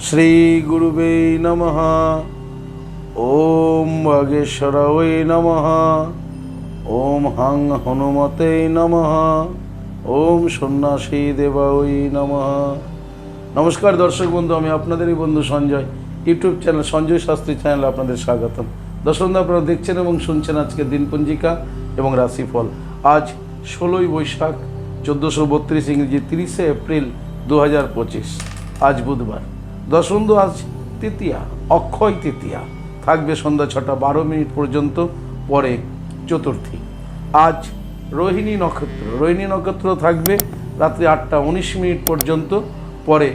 শ্রীগুরুবে নমঃ। ওম বাগেশ্বরায় নমঃ। ওম হাং হনুমতে নমঃ। ওম সন্ন্যাসী দেবায় নমঃ। নমস্কার দর্শক বন্ধু, আমি আপনাদেরই বন্ধু সঞ্জয়। ইউটিউব চ্যানেল সঞ্জয় শাস্ত্রী চ্যানেলে আপনাদের স্বাগতম। দর্শক আপনারা দেখছেন এবং শুনছেন আজকে দিনপঞ্জিকা এবং রাশিফল। আজ ষোলোই বৈশাখ, চোদ্দোশো বত্রিশ ইংরেজি তিরিশে এপ্রিল দু হাজার পঁচিশ। আজ বুধবার। দর্শক বন্ধু, আজ তৃতীয়া অক্ষয় তৃতীয়া। থাকবে সন্ধ্যা ছটা বারো মিনিট পর্যন্ত পরে চতুর্থী। আজ রোহিণী নক্ষত্র রোহিণী নক্ষত্র থাকবে রাত্রি আটটা উনিশ মিনিট পর্যন্ত পরে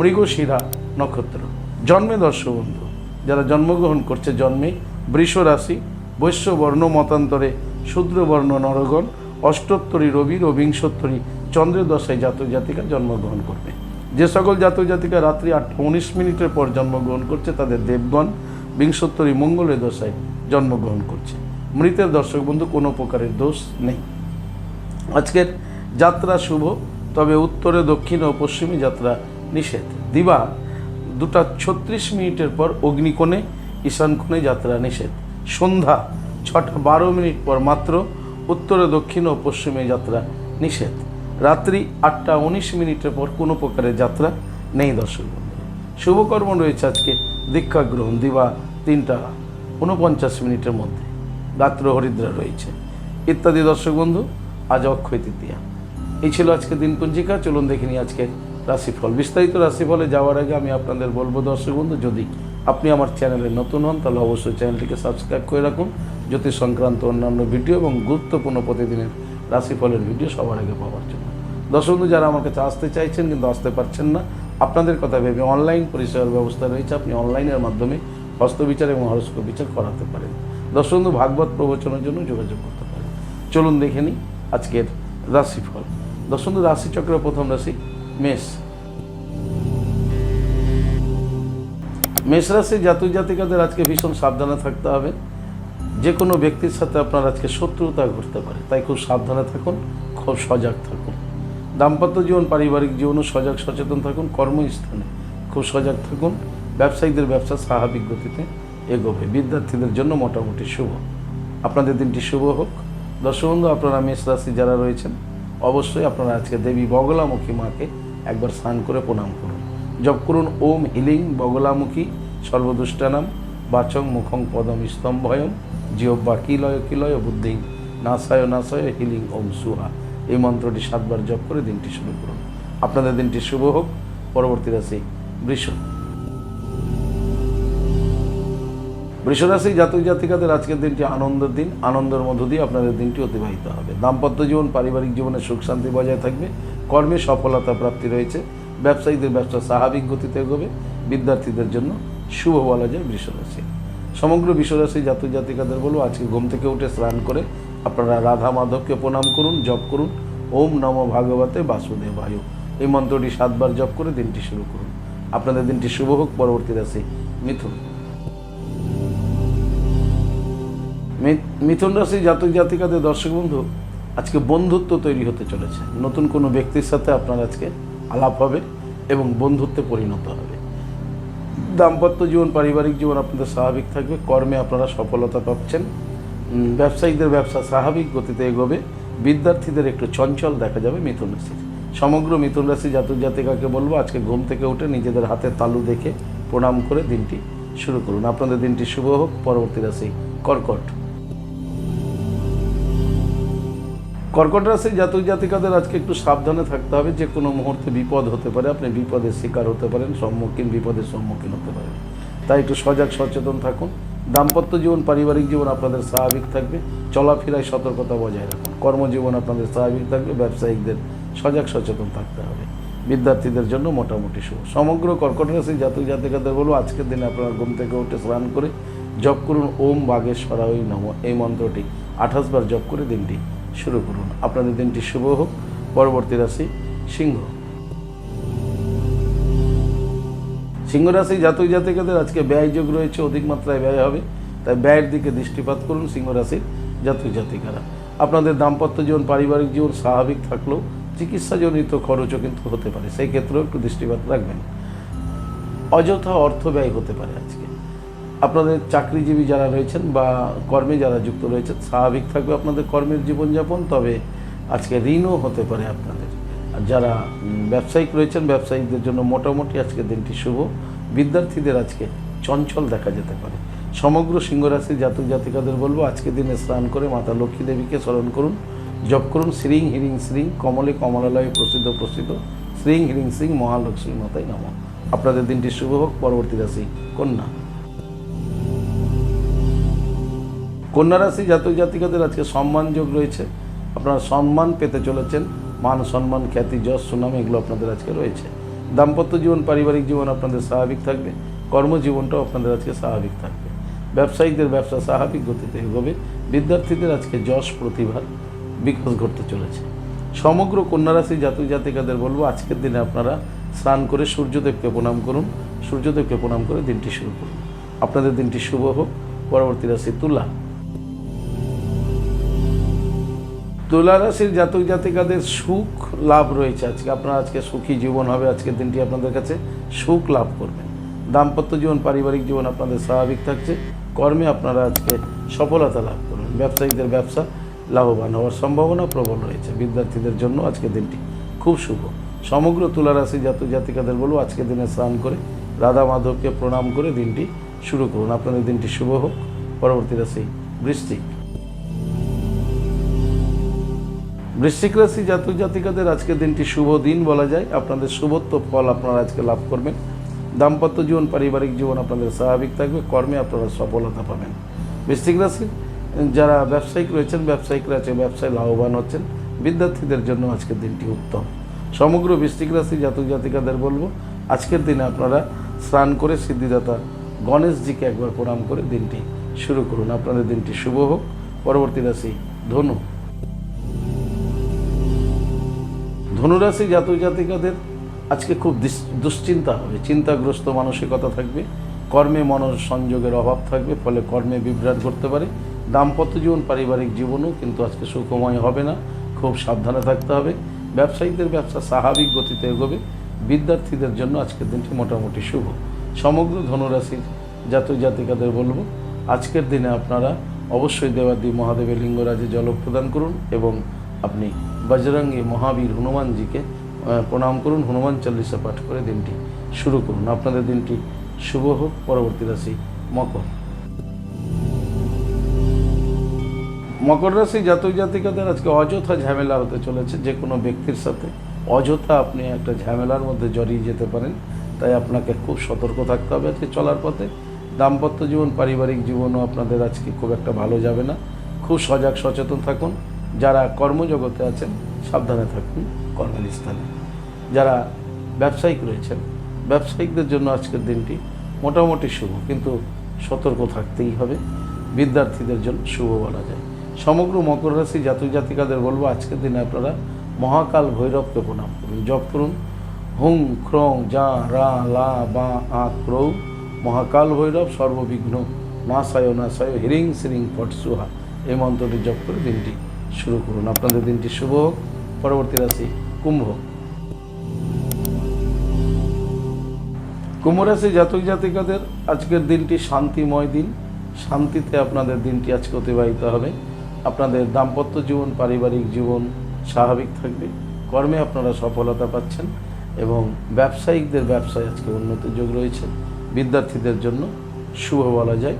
মৃগশিরা নক্ষত্র। জন্মে দর্শক বন্ধু যারা জন্মগ্রহণ করছে জন্মে বৃষ রাশি বৈশ্য বর্ণ মতান্তরে শূদ্রবর্ণ নরগণ অষ্টোত্তরী রবি ও বিংশোত্তরী চন্দ্রের দশায় জাতক জাতিকা জন্মগ্রহণ করবে। যে সকল জাতক জাতিকা রাত্রি আটটা উনিশ মিনিটের পর জন্মগ্রহণ করছে, তাদের দেবগণ বিংশোত্তরী মঙ্গলের দশায় জন্মগ্রহণ করছে। মৃতের দর্শক বন্ধু, কোনো প্রকারের দোষ নেই। আজকের যাত্রা শুভ, তবে উত্তরে, দক্ষিণ ও পশ্চিমে যাত্রা নিষেধ। দিবা দুটা ছত্রিশ মিনিটের পর অগ্নিকোণে, ঈশানকোণে যাত্রা নিষেধ। সন্ধ্যা ছটা বারো মিনিট পর মাত্র উত্তরে, দক্ষিণ ও পশ্চিমে যাত্রা নিষেধ। রাত্রি আটটা উনিশ মিনিটের পর কোনো প্রকারের যাত্রা নেই দর্শক শুভকর্ম রয়েছে আজকে দীক্ষা গ্রহণ দিবা তিনটা উনপঞ্চাশ মিনিটের মধ্যে। রাত্র হরিদ্রা রয়েছে। ইত্যাদি দর্শক বন্ধু, আজ অক্ষয় তৃতীয়া। এই ছিল আজকে দিনপঞ্জিকা। চলুন দেখে নিই আজকে রাশিফল। বিস্তারিত রাশিফলে যাওয়ার আগে আমি আপনাদের বলব দর্শক বন্ধু, যদি আপনি আমার চ্যানেলে নতুন হন, তাহলে অবশ্যই চ্যানেলটিকে সাবস্ক্রাইব করে রাখুন। জ্যোতিষ সংক্রান্ত অন্যান্য ভিডিও এবং গুরুত্বপূর্ণ প্রতিদিনের রাশিফলের ভিডিও সবার আগে পাওয়ার জন্য। দর্শক, যারা আমার কাছে আসতে চাইছেন কিন্তু আসতে পারছেন না, আপনাদের কথা ভেবে অনলাইন পরিষেবার ব্যবস্থা রয়েছে। আপনি অনলাইনের মাধ্যমে হস্তবিচার এবং হরস্কোপ বিচার করাতে পারেন। দর্শক, ভাগবত প্রবচনের জন্য যোগাযোগ করতে পারেন। চলুন দেখে নিই আজকের রাশিফল। দর্শক রাশিচক্রের প্রথম রাশি, মেষ। মেষ রাশির জাতক জাতিকাদের আজকে ভীষণ সাবধানে থাকতে হবে। যে কোনো ব্যক্তির সাথে আপনার আজকে শত্রুতা ঘটতে পারে, তাই খুব সাবধানে থাকুন, খুব সজাগ থাকুন। দাম্পত্য জীবন, পারিবারিক জীবনও সজাগ, সচেতন থাকুন, কর্মস্থানে খুব সজাগ থাকুন। ব্যবসায়ীদের ব্যবসা স্বাভাবিক গতিতে এগোবে। বিদ্যার্থীদের জন্য মোটামুটি শুভ। আপনাদের দিনটি শুভ হোক। দর্শক বন্ধু আপনারা মেষ রাশি যারা রয়েছেন, অবশ্যই আপনারা আজকে দেবী বগলামুখী মাকে একবার স্নান করে প্রণাম করুন। জপ করুন। ওম হিলিং বগলামুখী, সর্বদুষ্টানাম। বাচং মুখং পদম স্তম্ভয়ম জিহ্বা কিলয় কিলয় বুদ্ধি? নাসায় নাসায় হিলিং ওম সুহা। এই মন্ত্রটি সাতবার জপ করে দিনটি শুরু করুন। আপনাদের দিনটি শুভ হোক। পরবর্তী রাশি বৃষ বৃষরাশি জাতক জাতিকাদের আজকের দিনটি আনন্দের দিন। আনন্দের মধ্য দিয়ে আপনাদের দিনটি অতিবাহিত হবে। দাম্পত্য জীবন, পারিবারিক জীবনে সুখ শান্তি বজায় থাকবে। কর্মে সফলতা প্রাপ্তি রয়েছে। ব্যবসায়ীদের ব্যবসা স্বাভাবিক গতিতে এগোবে। বিদ্যার্থীদের জন্য শুভ বলা যায় বৃষরাশি। সমগ্র বিশ্বরাশি জাতক জাতিকাদের বলব আজকে ঘুম থেকে উঠে স্নান করে আপনারা রাধা মাধবকে প্রণাম করুন, জপ করুন। ওম নম ভাগবতে বাসুদেবায়ু। এই মন্ত্রটি সাতবার জপ করে দিনটি শুরু করুন। আপনাদের দিনটি শুভ হোক, পরবর্তী রাশি মিথুন। মিথুন রাশি জাতক জাতিকাদের দর্শক বন্ধু, আজকে বন্ধুত্ব তৈরি হতে চলেছে। নতুন কোনো ব্যক্তির সাথে আপনার আজকে আলাপ হবে এবং বন্ধুত্বে পরিণত হবে। দাম্পত্য জীবন, পারিবারিক জীবন আপনাদের স্বাভাবিক থাকবে কর্মে আপনারা সফলতা পাচ্ছেন। ব্যবসায়ীদের ব্যবসা স্বাভাবিক গতিতে এগোবে। বিদ্যার্থীদের একটু চঞ্চল দেখা যাবে মিথুন রাশির সমগ্র মিথুন রাশি জাতক জাতিকাকে বলব, আজকে ঘুম থেকে উঠে নিজেদের হাতে তালু দেখে প্রণাম করে দিনটি শুরু করুন। আপনাদের দিনটি শুভ হোক, পরবর্তী রাশি কর্কট। কর্কট রাশির জাতক জাতিকাদের আজকে একটু সাবধানে থাকতে হবে, যে কোনো মুহূর্তে বিপদ হতে পারে, আপনি বিপদের শিকার হতে পারেন, সম্মুখীন, বিপদের সম্মুখীন হতে পারেন। তাই একটু সজাগ, সচেতন থাকুন। দাম্পত্য জীবন, পারিবারিক জীবন আপনাদের স্বাভাবিক থাকবে। চলাফেরায় সতর্কতা বজায় রাখুন। কর্মজীবন আপনাদের স্বাভাবিক থাকবে। ব্যবসায়িকদের সজাগ, সচেতন থাকতে হবে। বিদ্যার্থীদের জন্য মোটামুটি শুভ। সমগ্র কর্কট রাশির জাতক জাতিকাদের বলব, আজকের দিনে আপনারা ঘুম থেকে উঠে স্নান করে জপ করুন। ওম বাগেশ্বরাই নম। এই মন্ত্রটি আঠাশ বার জপ করে দিনটি শুরু করুন। আপনাদের দিনটি শুভ হোক। পরবর্তী রাশি সিংহ। সিংহ রাশি জাতক জাতিকাদের, আজকে ব্যয় যোগ রয়েছে, অধিক মাত্রায় ব্যয় হবে। তাই ব্যয়ের দিকে দৃষ্টিপাত করুন সিংহ রাশির জাতক জাতিকারা। আপনাদের দাম্পত্য জীবন, পারিবারিক জীবন স্বাভাবিক থাকলেও চিকিৎসাজনিত খরচও কিন্তু হতে পারে। সেই ক্ষেত্রেও একটু দৃষ্টিপাত রাখবেন। অযথা অর্থ ব্যয় হতে পারে আজকে। আপনাদের চাকরিজীবী যারা রয়েছেন বা কর্মে যারা যুক্ত রয়েছেন, স্বাভাবিক থাকবে আপনাদের কর্মের জীবনযাপন, তবে আজকে ঋণও হতে পারে আপনাদের। আর যারা ব্যবসায়িক রয়েছেন ব্যবসায়িকদের জন্য মোটামুটি আজকে দিনটি শুভ। বিদ্যার্থীদের আজকে চঞ্চল দেখা যেতে পারে। সমগ্র সিংহরাশি জাতক জাতিকাদের বলব, আজকে দিনে স্নান করে মাতা লক্ষ্মী দেবীকে স্মরণ করুন, জপ করুন, শ্রীং হিরিং শ্রীং, কমলে কমলালয়ে প্রসিদ্ধ প্রসিদ্ধ, শ্রীং হিরিং শ্রীং মহালক্ষ্মী মাতাই নম। আপনাদের দিনটি শুভ হোক, পরবর্তী রাশি কন্যা। কন্যা রাশি জাতক জাতিকাদের আজকে সম্মানযোগ রয়েছে। আপনারা সম্মান পেতে চলেছেন। মান সম্মান, খ্যাতি, যশ, সুনাম, এগুলো আপনাদের আজকে রয়েছে। দাম্পত্য জীবন, পারিবারিক জীবন আপনাদের স্বাভাবিক থাকবে। কর্মজীবনটাও আপনাদের আজকে স্বাভাবিক থাকবে। ব্যবসায়ীদের ব্যবসা স্বাভাবিক গতিতে এগোবে। বিদ্যার্থীদের আজকে যশ প্রতিভার বিকাশ ঘটতে চলেছে। সমগ্র কন্যারাশি জাতক জাতিকাদের বলব, আজকের দিনে আপনারা স্নান করে সূর্যদেবকে প্রণাম করুন। সূর্যদেবকে প্রণাম করে দিনটি শুরু করুন। আপনাদের দিনটি শুভ হোক। পরবর্তী রাশি তুলা। তুলা রাশির জাতক জাতিকাদের সুখ লাভ রয়েছে আজকে। আপনারা আজকে সুখী জীবন হবে, আজকের দিনটি আপনাদের কাছে সুখ লাভ করবেন দাম্পত্য জীবন, পারিবারিক জীবন আপনাদের স্বাভাবিক থাকছে। কর্মে আপনারা আজকে সফলতা লাভ করবেন। ব্যবসায়ীদের ব্যবসা লাভবান হওয়ার সম্ভাবনা প্রবল রয়েছে। বিদ্যার্থীদের জন্য আজকের দিনটি খুব শুভ। সমগ্র তুলা রাশি জাতক জাতিকাদের বলব, আজকের দিনে স্নান করে রাধা মাধবকে প্রণাম করে দিনটি শুরু করুন। আপনাদের দিনটি শুভ হোক। পরবর্তী রাশি বৃষ্টিক বৃশ্চিক রাশি জাতক জাতিকাদের আজকের দিনটি শুভ দিন বলা যায়। আপনাদের শুভত্ব ফল আপনারা আজকে লাভ করবেন। দাম্পত্য জীবন, পারিবারিক জীবন আপনাদের স্বাভাবিক থাকবে। কর্মে আপনারা সফলতা পাবেন। বৃশ্চিক রাশির যারা ব্যবসায়িক রয়েছেন, ব্যবসায়িকরা আছে ব্যবসায় লাভবান হচ্ছেন। বিদ্যার্থীদের জন্য আজকের দিনটি উত্তম। সমগ্র বৃশ্চিক রাশি জাতক জাতিকাদের বলব, আজকের দিনে আপনারা স্নান করে সিদ্ধিদাতা গণেশজিকে একবার প্রণাম করে দিনটি শুরু করুন। আপনাদের দিনটি শুভ হোক। পরবর্তী রাশি ধনু। ধনুরাশি জাতক জাতিকাদের আজকে খুব দুশ্চিন্তা হবে। চিন্তাগ্রস্ত মানসিকতা থাকবে, কর্মে মনসংযোগের অভাব থাকবে, ফলে কর্মে বিভ্রাট করতে পারে। দাম্পত্য জীবন পারিবারিক জীবনও কিন্তু আজকে সুখময় হবে না, খুব সাবধানে থাকতে হবে। ব্যবসায়ীদের ব্যবসা স্বাভাবিক গতিতে এগোবে, বিদ্যার্থীদের জন্য আজকের দিনটি মোটামুটি শুভ। সমগ্র ধনুরাশির জাতক জাতিকাদের বলব, আজকের দিনে আপনারা অবশ্যই দেবাদি মহাদেবের লিঙ্গরাজে জল প্রদান করুন এবং আপনি বজরঙ্গী মহাবীর হনুমানজিকে প্রণাম করুন, হনুমান চল্লিশা পাঠ করে দিনটি শুরু করুন। আপনাদের দিনটি শুভ হোক, পরবর্তী রাশি মকর। মকর রাশি জাতক জাতিকাদের আজকে অযথা ঝামেলা হতে চলেছে, যে কোনো ব্যক্তির সাথে অযথা আপনি একটা ঝামেলার মধ্যে জড়িয়ে যেতে পারেন। তাই আপনাকে খুব সতর্ক থাকতে হবে আজকে চলার পথে। দাম্পত্য জীবন, পারিবারিক জীবনও আপনাদের আজকে খুব একটা ভালো যাবে না। খুব সজাগ সচেতন থাকুন। যারা কর্মজগতে আছেন, সাবধানে থাকুন, কর্মস্থানে। যারা ব্যবসায়িক রয়েছেন, ব্যবসায়িকদের জন্য আজকের দিনটি মোটামুটি শুভ, কিন্তু সতর্ক থাকতেই হবে। বিদ্যার্থীদের জন্য শুভ বলা যায়। সমগ্র মকর রাশি জাতক জাতিকাদের বলব, আজকের দিনে আপনারা মহাকাল ভৈরবকে প্রণাম করুন, জপ করুন। হুং, ক্রং, যা, রা, লা, বা, আ, ক্রৌ, মহাকাল ভৈরব, সর্ববিঘ্ন নাশায় নাশায় হিরিং, সিরিং, ফট, সুহা, এই মন্ত্রটি জপ করে দিনটি শুরু করুন। আপনাদের দিনটি শুভ। হোক পরবর্তী রাশি কুম্ভ। কুম্ভ রাশি জাতক জাতিকাদের, আজকের দিনটি শান্তিময় দিন। শান্তিতে আপনাদের দিনটি আজকে অতিবাহিত হবে। আপনাদের দাম্পত্য জীবন, পারিবারিক জীবন স্বাভাবিক থাকবে। কর্মে আপনারা সফলতা পাচ্ছেন এবং ব্যবসায়িকদের ব্যবসায় আজকে উন্নতির যোগ রয়েছে। বিদ্যার্থীদের জন্য শুভ বলা যায়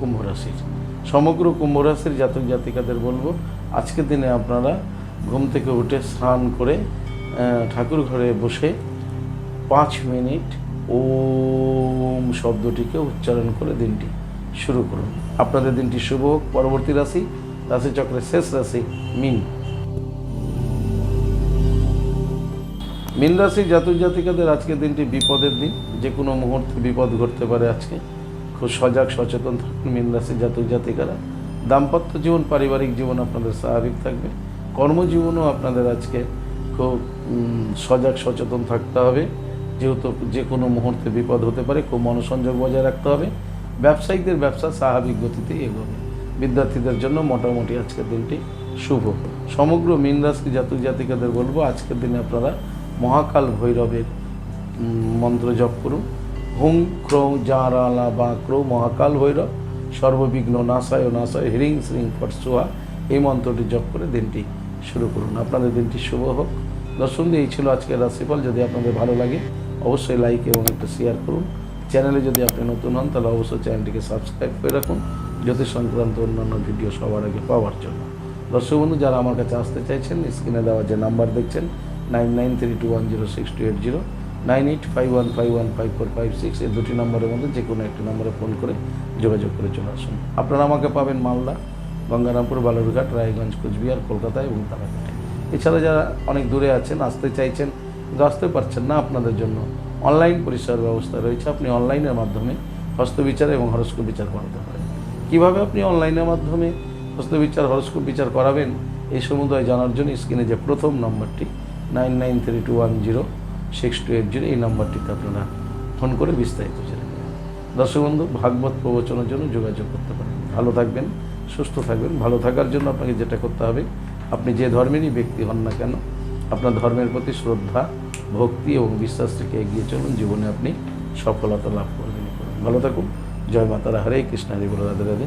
কুম্ভ রাশির। সমগ্র কুম্ভ রাশির জাতক জাতিকাদের বলব আজকের দিনে আপনারা ঘুম থেকে উঠে স্নান করে ঠাকুর ঘরে বসে পাঁচ মিনিট ওম শব্দটিকে উচ্চারণ করে দিনটি শুরু করুন। আপনাদের দিনটি শুভ হোক। পরবর্তী রাশি, রাশিচক্রের শেষ রাশি, মিন। মিন রাশি জাতক জাতিকাদের আজকের দিনটি বিপদের দিন। যে কোনো মুহূর্তে বিপদ ঘটতে পারে আজকে। খুব সজাগ, সচেতন থাকুন মিন রাশি জাতক জাতিকারা। দাম্পত্য জীবন, পারিবারিক জীবন আপনাদের স্বাভাবিক থাকবে। কর্মজীবনও আপনাদের আজকে খুব সজাগ, সচেতন থাকতে হবে। যেহেতু যে কোনো মুহূর্তে বিপদ হতে পারে, খুব মনোসংযোগ বজায় রাখতে হবে। ব্যবসায়িকদের ব্যবসা স্বাভাবিক গতিতেই এগোবে। বিদ্যার্থীদের জন্য মোটামুটি আজকের দিনটি শুভ। সমগ্র মীন রাশি জাতক জাতিকাদের বলব, আজকের দিনে আপনারা মহাকাল ভৈরবের মন্ত্র জপ করুন। হুং ক্রৌ জারালা বা ক্রৌ মহাকাল ভৈরব। সর্ববিঘ্ন নাশায় ও নাশায় হ্রিং শ্রিং ফটসুহা এই মন্ত্রটি জপ করে দিনটি শুরু করুন। আপনাদের দিনটি শুভ হোক। দর্শন এই ছিল আজকের রাশিফল। যদি আপনাদের ভালো লাগে, অবশ্যই লাইক এবং একটু শেয়ার করুন। চ্যানেলে যদি আপনি নতুন হন, তাহলে অবশ্যই চ্যানেলটিকে সাবস্ক্রাইব করে রাখুন। জ্যোতিষ সংক্রান্ত অন্যান্য ভিডিও সবার আগে পাওয়ার জন্য। দর্শক বন্ধু, যারা আমার কাছে আসতে চাইছেন স্ক্রিনে দেওয়া যে নাম্বার দেখছেন nine nine three two one zero six two eight zero nine eight five one five one five four five six এই দুটি নম্বরের মধ্যে যে কোনো একটি নম্বরে ফোন করে যোগাযোগ করে চলে আসুন। আপনারা আমাকে পাবেন মালদা, গঙ্গারামপুর, বালুরঘাট, রায়গঞ্জ, কোচবিহার, কলকাতা এবং তারাপীঠে এছাড়া যারা অনেক দূরে আছেন, আসতে চাইছেন কিন্তু আসতে পারছেন না আপনাদের জন্য, অনলাইন পরিষেবার ব্যবস্থা রয়েছে। আপনি অনলাইনের মাধ্যমে হস্তবিচার এবং হরস্কোপ বিচার করাতে পারেন। কীভাবে আপনি অনলাইনের মাধ্যমে হস্তবিচার, হরস্কোপ বিচার করাবেন, এই সমুদয় জানার জন্য স্ক্রিনে যে প্রথম নম্বরটি, nine nine three two one zero six two eight zero এই নম্বরটিতে আপনারা ফোন করে বিস্তারিত জেনে নেবেন। দর্শক বন্ধু, ভাগবত প্রবচনের জন্য যোগাযোগ করতে পারেন। ভালো থাকবেন, সুস্থ থাকবেন, ভালো থাকার জন্য আপনাকে যেটা করতে হবে, আপনি যে ধর্মেরই ব্যক্তি হন না কেন, আপনার ধর্মের প্রতি শ্রদ্ধা, ভক্তি এবং বিশ্বাস থেকে এগিয়ে চলুন, জীবনে আপনি সফলতা লাভ করবেন। ভালো থাকুন, জয় মাতারা, হরে কৃষ্ণ, হরি রাধে রাধে।